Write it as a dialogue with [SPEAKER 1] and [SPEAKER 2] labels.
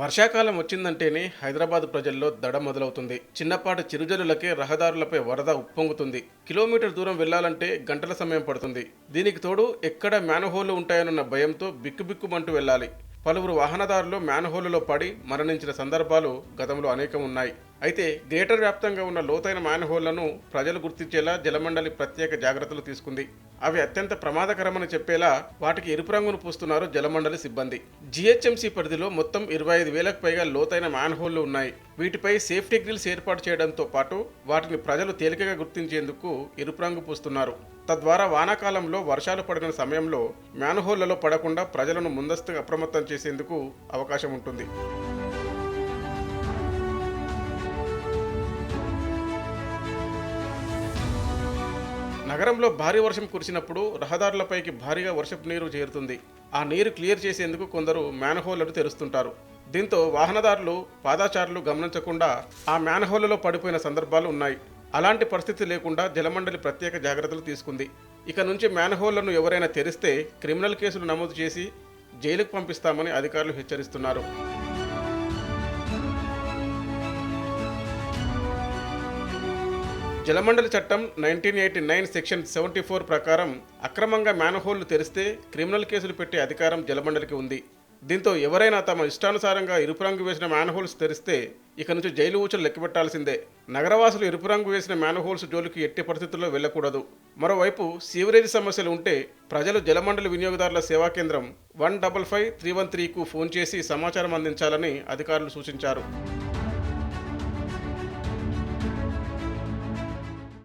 [SPEAKER 1] వర్షాకాలం వచ్చిందంటేనే హైదరాబాద్ ప్రజల్లో దడ మొదలవుతుంది. చిన్నపాటి చిరుజల్లులకే రహదారులపై వరద ఉప్పొంగుతుంది. కిలోమీటర్ దూరం వెళ్ళాలంటే గంటల సమయం పడుతుంది. దీనికి తోడు ఎక్కడ మ్యాన్హోళ్ళు ఉంటాయనన్న భయంతో బిక్కుబిక్కుమంటూ వెళ్ళాలి పలువురు వాహనదారులు మ్యాన్హోలులో పడి మరణించిన సందర్భాలు గతంలో అనేకం ఉన్నాయి అయితే గ్రేటర్ వ్యాప్తంగా ఉన్న లోతైన మ్యాన్హోళ్ళను ప్రజలు గుర్తించేలా జలమండలి ప్రత్యేక జాగ్రత్తలు తీసుకుంది. అవి అత్యంత ప్రమాదకరమని చెప్పేలా వాటికి ఎరుపు రంగును పూస్తున్నారు జలమండలి సిబ్బంది. జీహెచ్ఎంసీ పరిధిలో మొత్తం ఇరవై ఐదు వేలకు పైగా లోతైన మ్యాన్హోళ్ళు ఉన్నాయి. వీటిపై సేఫ్టీ గ్రిల్స్ ఏర్పాటు చేయడంతో పాటు వాటిని ప్రజలు తేలికగా గుర్తించేందుకు ఎరుపు రంగు పూస్తున్నారు. తద్వారా వానాకాలంలో వర్షాలు పడిన సమయంలో మ్యాన్హోళ్ళలో పడకుండా ప్రజలను ముందస్తుగా అప్రమత్తం చేసేందుకు అవకాశం ఉంటుంది. నగరంలో భారీ వర్షం కురిసినప్పుడు రహదారులపైకి భారీగా వర్షపు నీరు చేరుతుంది. ఆ నీరు క్లియర్ చేసేందుకు కొందరు మ్యాన్హోళ్ళను తెరుస్తుంటారు. దీంతో వాహనదారులు పాదాచారులు గమనించకుండా ఆ మ్యాన్హోళ్ళలో పడిపోయిన సందర్భాలు ఉన్నాయి. అలాంటి పరిస్థితి లేకుండా జలమండలి ప్రత్యేక జాగ్రత్తలు తీసుకుంది. ఇక నుంచి మ్యాన్హోళ్ళను ఎవరైనా తెరిస్తే క్రిమినల్ కేసులు నమోదు చేసి జైలుకు పంపిస్తామని అధికారులు హెచ్చరిస్తున్నారు. జలమండలి చట్టం nineteen eighty nine section seventy four ప్రకారం అక్రమంగా మ్యాన్హోల్లు తెరిస్తే క్రిమినల్ కేసులు పెట్టే అధికారం జలమండలికి ఉంది. దీంతో ఎవరైనా తమ ఇష్టానుసారంగా ఎరుపు రంగు వేసిన మ్యాన్హోల్స్ తెరిస్తే ఇక నుంచి జైలు ఊచలు లెక్కపెట్టాల్సిందే నగరవాసులు ఎరుపు రంగు వేసిన మ్యాన్హోల్స్ జోలికి ఎట్టి పరిస్థితుల్లో వెళ్ళకూడదు మరోవైపు సీవరేజ్ సమస్యలు ఉంటే ప్రజలు జలమండలి వినియోగదారుల సేవా కేంద్రం one double five three one త్రీకు phone చేసి సమాచారం అందించాలని అధికారులు సూచించారు.